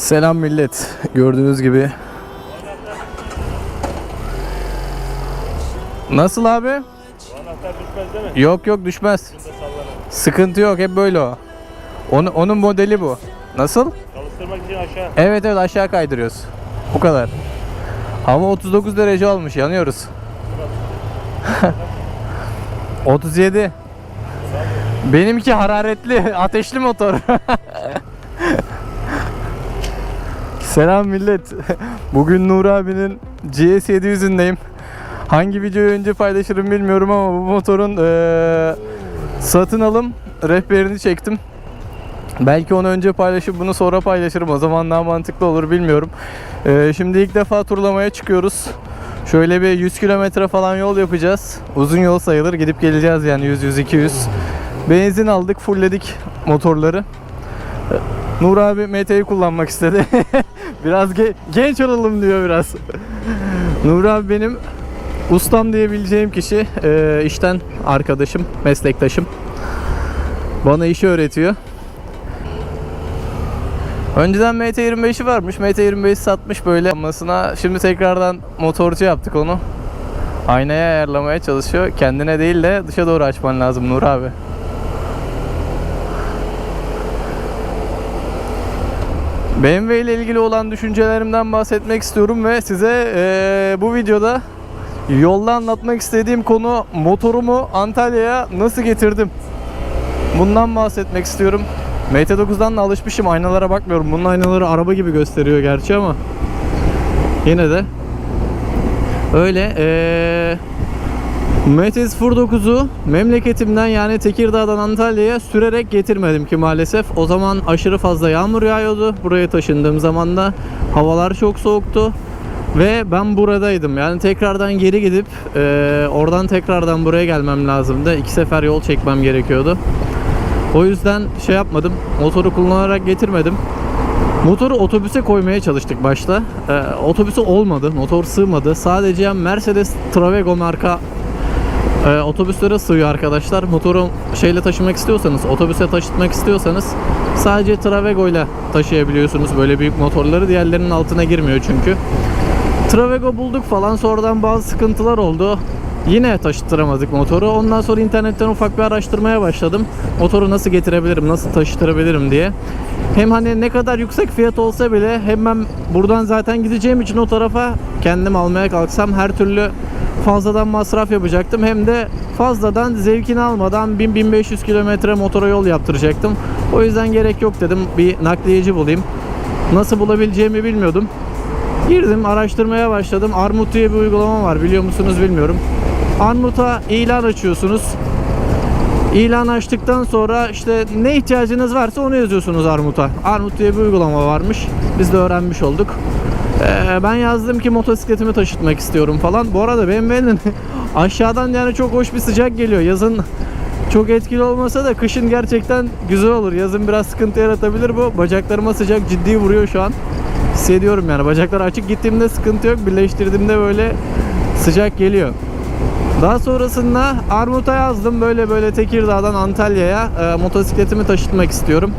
Selam millet. Gördüğünüz gibi. Nasıl abi? Anahtar düşmez değil mi? Yok yok düşmez. Sıkıntı yok hep böyle o. Onun, onun modeli bu. Nasıl? Çalıştırmak için aşağı. Evet evet aşağı kaydırıyoruz. Bu kadar. Hava 39 derece olmuş yanıyoruz. 37. Benimki hararetli, ateşli motor. Selam millet. Bugün Nur abinin GS 700'ündeyim. Hangi videoyu önce paylaşırım bilmiyorum ama bu motorun eee, satın alım rehberini çektim. Belki onu önce paylaşıp bunu sonra paylaşırım. O zaman daha mantıklı olur bilmiyorum. Ee, şimdi ilk defa turlamaya çıkıyoruz. Şöyle bir 100 kilometre falan yol yapacağız. Uzun yol sayılır. Gidip geleceğiz yani 100-100-200. Benzin aldık, fullledik motorları. Ee, Nur abi MT'yi kullanmak istedi. biraz ge- genç olalım diyor biraz. Nur abi benim ustam diyebileceğim kişi. Ee, işten arkadaşım, meslektaşım. Bana işi öğretiyor. Önceden MT25'i varmış. MT25 satmış böyle olmasına. Şimdi tekrardan motorcu yaptık onu. Aynaya ayarlamaya çalışıyor. Kendine değil de dışa doğru açman lazım Nur abi. BMW ile ilgili olan düşüncelerimden bahsetmek istiyorum ve size eee, bu videoda yolda anlatmak istediğim konu motorumu Antalya'ya nasıl getirdim. Bundan bahsetmek istiyorum. MT9'dan da alışmışım aynalara bakmıyorum. Bunun aynaları araba gibi gösteriyor gerçi ama yine de öyle eee MT-09'u memleketimden yani Tekirdağ'dan Antalya'ya sürerek getirmedim ki maalesef. O zaman aşırı fazla yağmur yağıyordu. Buraya taşındığım zaman da havalar çok soğuktu. Ve ben buradaydım. Yani tekrardan geri gidip eee, oradan tekrardan buraya gelmem lazımdı. İki sefer yol çekmem gerekiyordu. O yüzden şey yapmadım. Motoru kullanarak getirmedim. Motoru otobüse koymaya çalıştık başta. Ee, otobüse olmadı. Motor sığmadı. Sadece Mercedes Travego marka e, otobüslere sığıyor arkadaşlar. Motoru şeyle taşımak istiyorsanız, otobüse taşıtmak istiyorsanız sadece Travego ile taşıyabiliyorsunuz böyle büyük motorları. Diğerlerinin altına girmiyor çünkü. Travego bulduk falan sonradan bazı sıkıntılar oldu. Yine taşıttıramadık motoru. Ondan sonra internetten ufak bir araştırmaya başladım. Motoru nasıl getirebilirim, nasıl taşıtırabilirim diye. Hem hani ne kadar yüksek fiyat olsa bile hem ben buradan zaten gideceğim için o tarafa kendim almaya kalksam her türlü fazladan masraf yapacaktım. Hem de fazladan zevkini almadan 1000-1500 kilometre motora yol yaptıracaktım. O yüzden gerek yok dedim. Bir nakliyeci bulayım. Nasıl bulabileceğimi bilmiyordum. Girdim araştırmaya başladım. Armut diye bir uygulama var biliyor musunuz bilmiyorum. Armut'a ilan açıyorsunuz. İlan açtıktan sonra işte ne ihtiyacınız varsa onu yazıyorsunuz Armut'a. Armut diye bir uygulama varmış. Biz de öğrenmiş olduk. Ee, ben yazdım ki motosikletimi taşıtmak istiyorum falan. Bu arada BMW'nin aşağıdan yani çok hoş bir sıcak geliyor. Yazın çok etkili olmasa da kışın gerçekten güzel olur. Yazın biraz sıkıntı yaratabilir bu. Bacaklarıma sıcak ciddi vuruyor şu an. Hissediyorum yani. Bacaklar açık gittiğimde sıkıntı yok. Birleştirdiğimde böyle sıcak geliyor. Daha sonrasında Armut'a yazdım böyle böyle Tekirdağ'dan Antalya'ya e, motosikletimi taşıtmak istiyorum.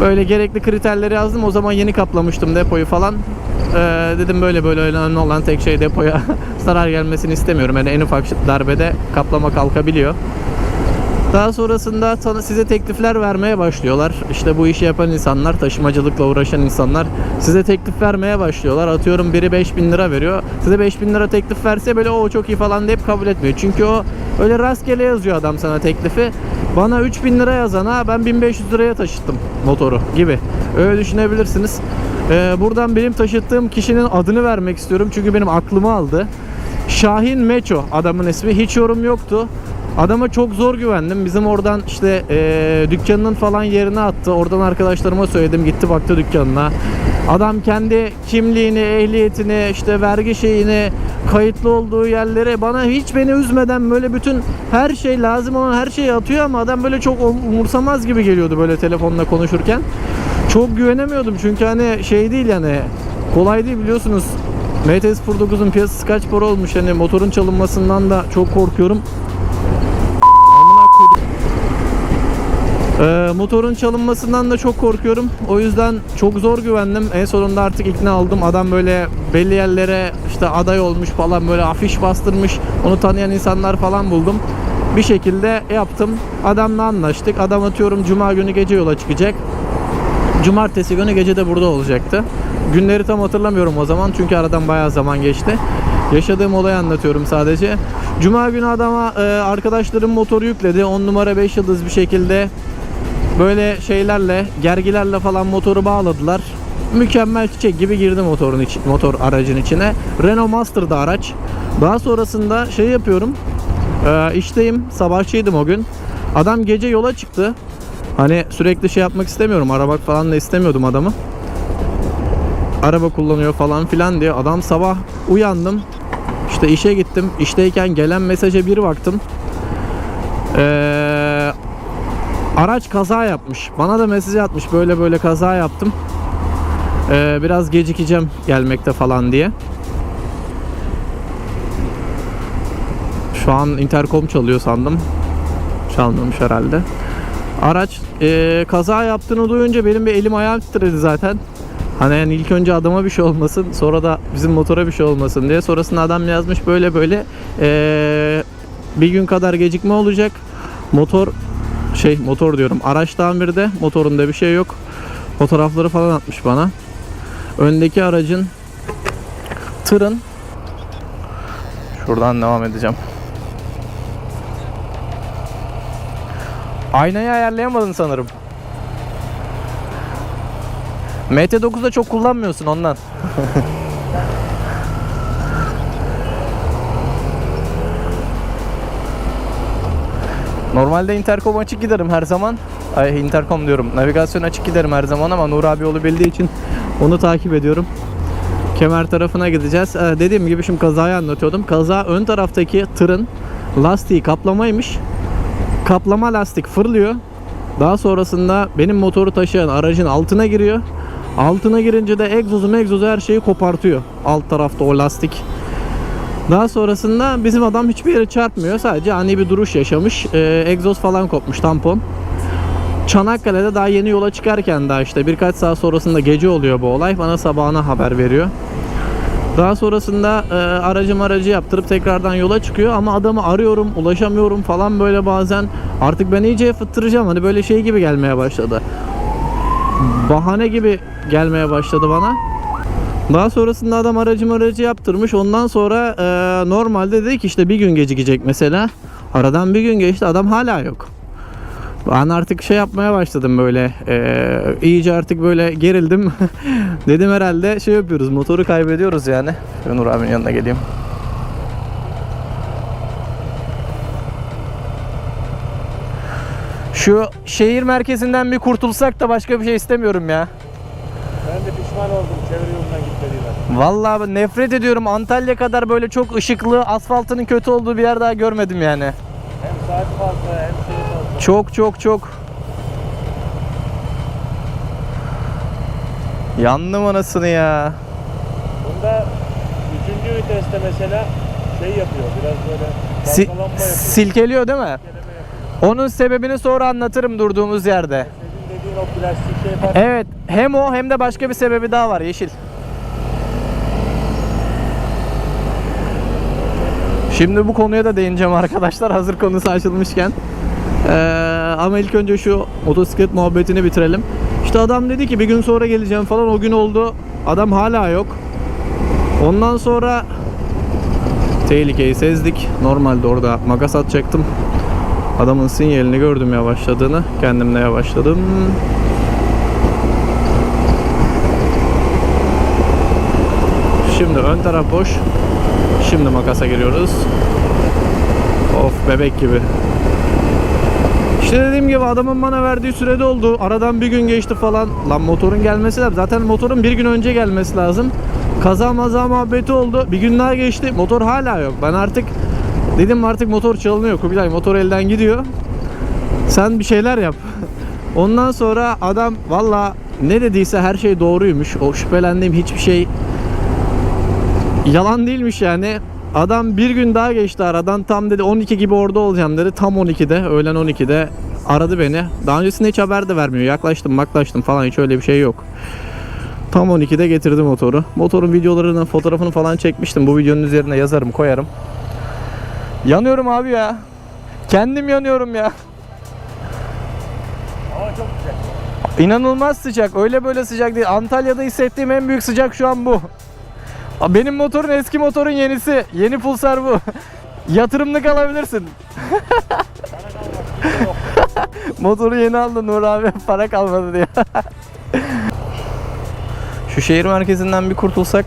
Böyle gerekli kriterleri yazdım. O zaman yeni kaplamıştım depoyu falan. E, dedim böyle böyle önemli olan tek şey depoya zarar gelmesini istemiyorum. Yani en ufak darbede kaplama kalkabiliyor. Daha sonrasında size teklifler vermeye başlıyorlar. İşte bu işi yapan insanlar, taşımacılıkla uğraşan insanlar size teklif vermeye başlıyorlar. Atıyorum biri 5000 lira veriyor. Size 5000 lira teklif verse böyle o çok iyi falan deyip kabul etmiyor. Çünkü o öyle rastgele yazıyor adam sana teklifi. Bana 3000 lira yazana ben 1500 liraya taşıttım motoru gibi. Öyle düşünebilirsiniz. Ee, buradan benim taşıttığım kişinin adını vermek istiyorum. Çünkü benim aklımı aldı. Şahin Meço adamın ismi. Hiç yorum yoktu. Adama çok zor güvendim. Bizim oradan işte eee dükkanının falan yerine attı. Oradan arkadaşlarıma söyledim. Gitti baktı dükkanına. Adam kendi kimliğini, ehliyetini, işte vergi şeyini, kayıtlı olduğu yerlere bana hiç beni üzmeden böyle bütün her şey lazım olan her şeyi atıyor ama adam böyle çok umursamaz gibi geliyordu böyle telefonla konuşurken. Çok güvenemiyordum çünkü hani şey değil yani kolay değil biliyorsunuz. MT-09'un piyasası kaç para olmuş hani motorun çalınmasından da çok korkuyorum. Ee, motorun çalınmasından da çok korkuyorum. O yüzden çok zor güvendim. En sonunda artık ikna oldum. Adam böyle belli yerlere işte aday olmuş falan böyle afiş bastırmış. Onu tanıyan insanlar falan buldum. Bir şekilde yaptım. Adamla anlaştık. Adam atıyorum cuma günü gece yola çıkacak. Cumartesi günü gece de burada olacaktı. Günleri tam hatırlamıyorum o zaman çünkü aradan bayağı zaman geçti. Yaşadığım olayı anlatıyorum sadece. Cuma günü adama e, arkadaşlarım motoru yükledi. 10 numara 5 yıldız bir şekilde böyle şeylerle, gergilerle falan motoru bağladılar. Mükemmel çiçek gibi girdi motorun içi, motor aracın içine. Renault Master'da araç. Daha sonrasında şey yapıyorum. E, işteyim, sabahçıydım o gün. Adam gece yola çıktı. Hani sürekli şey yapmak istemiyorum. Aramak falan da istemiyordum adamı. Araba kullanıyor falan filan diye. Adam sabah uyandım. İşte işe gittim. İşteyken gelen mesaja bir baktım. Ee, araç kaza yapmış. Bana da mesaj atmış. Böyle böyle kaza yaptım. Ee, biraz gecikeceğim gelmekte falan diye. Şu an interkom çalıyor sandım. Çalmamış herhalde. Araç e, kaza yaptığını duyunca benim bir elim ayağım titredi zaten. Hani yani ilk önce adama bir şey olmasın sonra da bizim motora bir şey olmasın diye. Sonrasında adam yazmış böyle böyle e, bir gün kadar gecikme olacak. Motor şey motor diyorum araç tamirde motorunda bir şey yok. Fotoğrafları falan atmış bana. Öndeki aracın tırın şuradan devam edeceğim. Aynayı ayarlayamadın sanırım. MT9'da çok kullanmıyorsun ondan. Normalde interkom açık giderim her zaman. Ay interkom diyorum. Navigasyon açık giderim her zaman ama Nur abi yolu bildiği için onu takip ediyorum. Kemer tarafına gideceğiz. Ee, dediğim gibi şimdi kazayı anlatıyordum. Kaza ön taraftaki tırın lastiği kaplamaymış kaplama lastik fırlıyor. Daha sonrasında benim motoru taşıyan aracın altına giriyor. Altına girince de egzozu egzozu her şeyi kopartıyor. Alt tarafta o lastik. Daha sonrasında bizim adam hiçbir yere çarpmıyor. Sadece ani bir duruş yaşamış. Ee, egzoz falan kopmuş tampon. Çanakkale'de daha yeni yola çıkarken daha işte birkaç saat sonrasında gece oluyor bu olay. Bana sabahına haber veriyor. Daha sonrasında e, aracım aracı yaptırıp tekrardan yola çıkıyor ama adamı arıyorum, ulaşamıyorum falan böyle bazen. Artık ben iyice fıttıracağım hani böyle şey gibi gelmeye başladı. Bahane gibi gelmeye başladı bana. Daha sonrasında adam aracım aracı yaptırmış. Ondan sonra e, normalde dedi ki işte bir gün gecikecek mesela. Aradan bir gün geçti adam hala yok. Ben artık şey yapmaya başladım böyle eee, iyice artık böyle gerildim. Dedim herhalde şey yapıyoruz motoru kaybediyoruz yani. Şöyle Nur abinin yanına geleyim. Şu şehir merkezinden bir kurtulsak da başka bir şey istemiyorum ya. De pişman oldum çevre yolundan gitmediğime. Vallahi nefret ediyorum. Antalya kadar böyle çok ışıklı, asfaltının kötü olduğu bir yer daha görmedim yani. Hem saat fazla hem şey fazla. Çok çok çok. Yandım anasını ya. Bunda üçüncü viteste mesela şey yapıyor biraz böyle Si- yapıyor. silkeliyor değil mi? yapıyor. Onun sebebini sonra anlatırım durduğumuz yerde. Senin dediğin o plastik şey var. Evet, hem o hem de başka bir sebebi daha var yeşil. Şimdi bu konuya da değineceğim arkadaşlar hazır konusu açılmışken. Ee, ama ilk önce şu motosiklet muhabbetini bitirelim. İşte adam dedi ki bir gün sonra geleceğim falan o gün oldu. Adam hala yok. Ondan sonra tehlikeyi sezdik. Normalde orada makas atacaktım. Adamın sinyalini gördüm yavaşladığını. Kendim de yavaşladım. Şimdi ön taraf boş. Şimdi makasa giriyoruz. Of bebek gibi. İşte dediğim gibi adamın bana verdiği sürede oldu. Aradan bir gün geçti falan. Lan motorun gelmesi lazım. Zaten motorun bir gün önce gelmesi lazım. Kaza maza muhabbeti oldu. Bir gün daha geçti. Motor hala yok. Ben artık dedim artık motor çalınıyor. Kubilay motor elden gidiyor. Sen bir şeyler yap. Ondan sonra adam valla ne dediyse her şey doğruymuş. O şüphelendiğim hiçbir şey yalan değilmiş yani. Adam bir gün daha geçti aradan. Tam dedi 12 gibi orada olacağım dedi. Tam 12'de, öğlen 12'de aradı beni. Daha öncesinde hiç haber de vermiyor. Yaklaştım yaklaştım falan hiç öyle bir şey yok. Tam 12'de getirdi motoru. Motorun videolarını, fotoğrafını falan çekmiştim. Bu videonun üzerine yazarım, koyarım. Yanıyorum abi ya. Kendim yanıyorum ya. Hava çok güzel. İnanılmaz sıcak. Öyle böyle sıcak değil. Antalya'da hissettiğim en büyük sıcak şu an bu. Benim motorun eski motorun yenisi. Yeni Pulsar bu. Yatırımlık alabilirsin. Motoru yeni aldın Nur abi. Para kalmadı diye. Şu şehir merkezinden bir kurtulsak.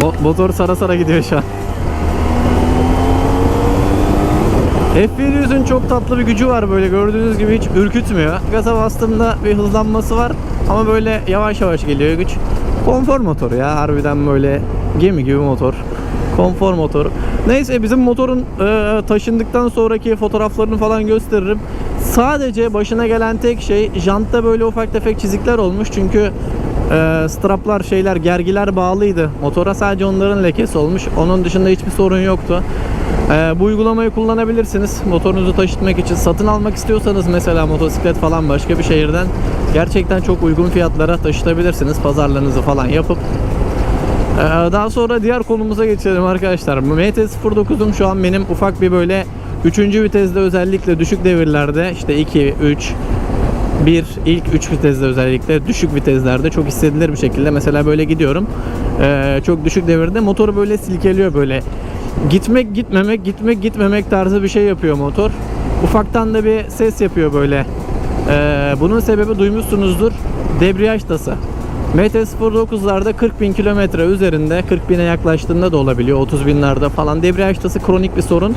Mo- motor sara sara gidiyor şu an. F100'ün çok tatlı bir gücü var böyle gördüğünüz gibi hiç ürkütmüyor. Gaza bastığımda bir hızlanması var ama böyle yavaş yavaş geliyor güç. Konfor motoru ya harbiden böyle gemi gibi motor. Konfor motoru. Neyse bizim motorun e, taşındıktan sonraki fotoğraflarını falan gösteririm. Sadece başına gelen tek şey jantta böyle ufak tefek çizikler olmuş çünkü e, straplar şeyler gergiler bağlıydı. Motora sadece onların lekesi olmuş. Onun dışında hiçbir sorun yoktu. Ee, bu uygulamayı kullanabilirsiniz. Motorunuzu taşıtmak için satın almak istiyorsanız mesela motosiklet falan başka bir şehirden gerçekten çok uygun fiyatlara taşıtabilirsiniz. Pazarlarınızı falan yapıp. Ee, daha sonra diğer konumuza geçelim arkadaşlar. MT-09'um şu an benim ufak bir böyle 3. viteste özellikle düşük devirlerde işte 2, 3, 1 ilk 3 viteste özellikle düşük viteslerde çok hissedilir bir şekilde mesela böyle gidiyorum. Ee, çok düşük devirde motoru böyle silkeliyor böyle. Gitmek gitmemek gitmek gitmemek tarzı bir şey yapıyor motor. Ufaktan da bir ses yapıyor böyle. Ee, bunun sebebi duymuşsunuzdur. Debriyaj tası. MT-09'larda 40 bin kilometre üzerinde 40 bine yaklaştığında da olabiliyor 30 binlerde falan. Debriyaj tası kronik bir sorun.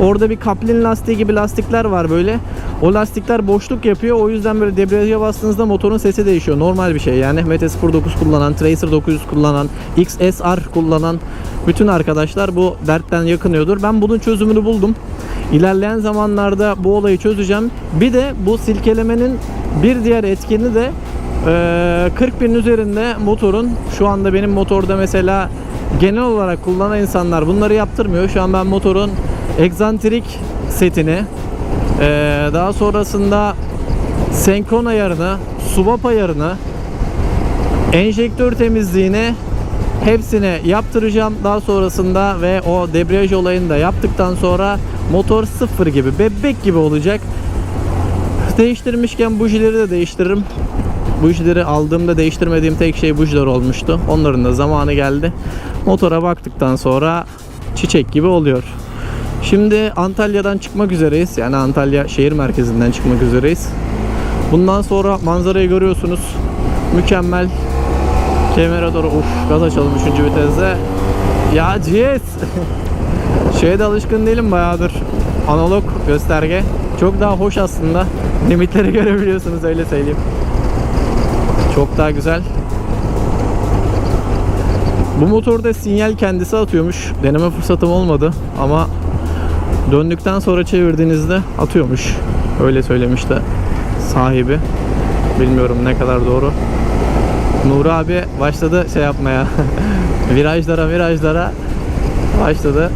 Orada bir kaplin lastiği gibi lastikler var böyle. O lastikler boşluk yapıyor. O yüzden böyle debriyaja bastığınızda motorun sesi değişiyor. Normal bir şey yani. MT-09 kullanan Tracer 900 kullanan XSR kullanan bütün arkadaşlar bu dertten yakınıyordur. Ben bunun çözümünü buldum. İlerleyen zamanlarda bu olayı çözeceğim. Bir de bu silkelemenin bir diğer etkeni de ee, 40 bin üzerinde motorun şu anda benim motorda mesela genel olarak kullanan insanlar bunları yaptırmıyor. Şu an ben motorun egzantrik setini ee, daha sonrasında senkron ayarını, subap ayarını, enjektör temizliğini hepsini yaptıracağım daha sonrasında ve o debriyaj olayını da yaptıktan sonra motor sıfır gibi bebek gibi olacak. Değiştirmişken bujileri de değiştiririm. Bujileri aldığımda değiştirmediğim tek şey bujiler olmuştu. Onların da zamanı geldi. Motora baktıktan sonra çiçek gibi oluyor. Şimdi Antalya'dan çıkmak üzereyiz. Yani Antalya şehir merkezinden çıkmak üzereyiz. Bundan sonra manzarayı görüyorsunuz. Mükemmel. Kemere doğru uf gaz açalım 3. viteste. Ya GS. Şeye de alışkın değilim bayağıdır. Analog gösterge. Çok daha hoş aslında. Limitleri görebiliyorsunuz öyle söyleyeyim. Çok daha güzel. Bu motorda sinyal kendisi atıyormuş. Deneme fırsatım olmadı ama döndükten sonra çevirdiğinizde atıyormuş. Öyle söylemişti sahibi. Bilmiyorum ne kadar doğru. Nuri abi başladı şey yapmaya. virajlara virajlara başladı.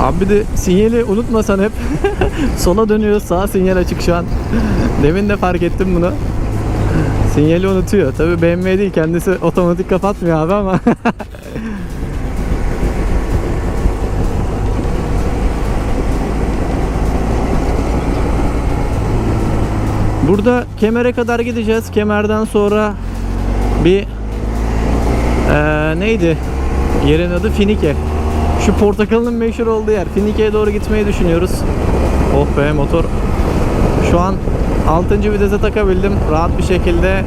Abi de sinyali unutmasan hep sola dönüyor sağ sinyal açık şu an. Demin de fark ettim bunu. Sinyali unutuyor. Tabi BMW değil kendisi otomatik kapatmıyor abi ama. Burada kemere kadar gideceğiz. Kemerden sonra bir eee, neydi? Yerin adı Finike. Şu portakalın meşhur olduğu yer. Finike'ye doğru gitmeyi düşünüyoruz. Oh be motor. Şu an 6. vitese takabildim. Rahat bir şekilde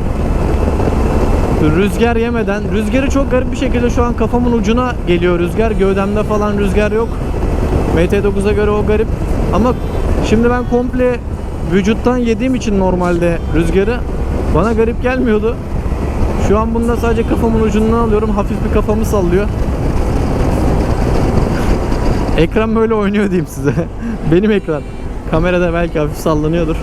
rüzgar yemeden. Rüzgarı çok garip bir şekilde şu an kafamın ucuna geliyor rüzgar. Gövdemde falan rüzgar yok. MT9'a göre o garip. Ama şimdi ben komple vücuttan yediğim için normalde rüzgarı bana garip gelmiyordu. Şu an bunda sadece kafamın ucundan alıyorum. Hafif bir kafamı sallıyor. Ekran böyle oynuyor diyeyim size. Benim ekran. Kamerada belki hafif sallanıyordur.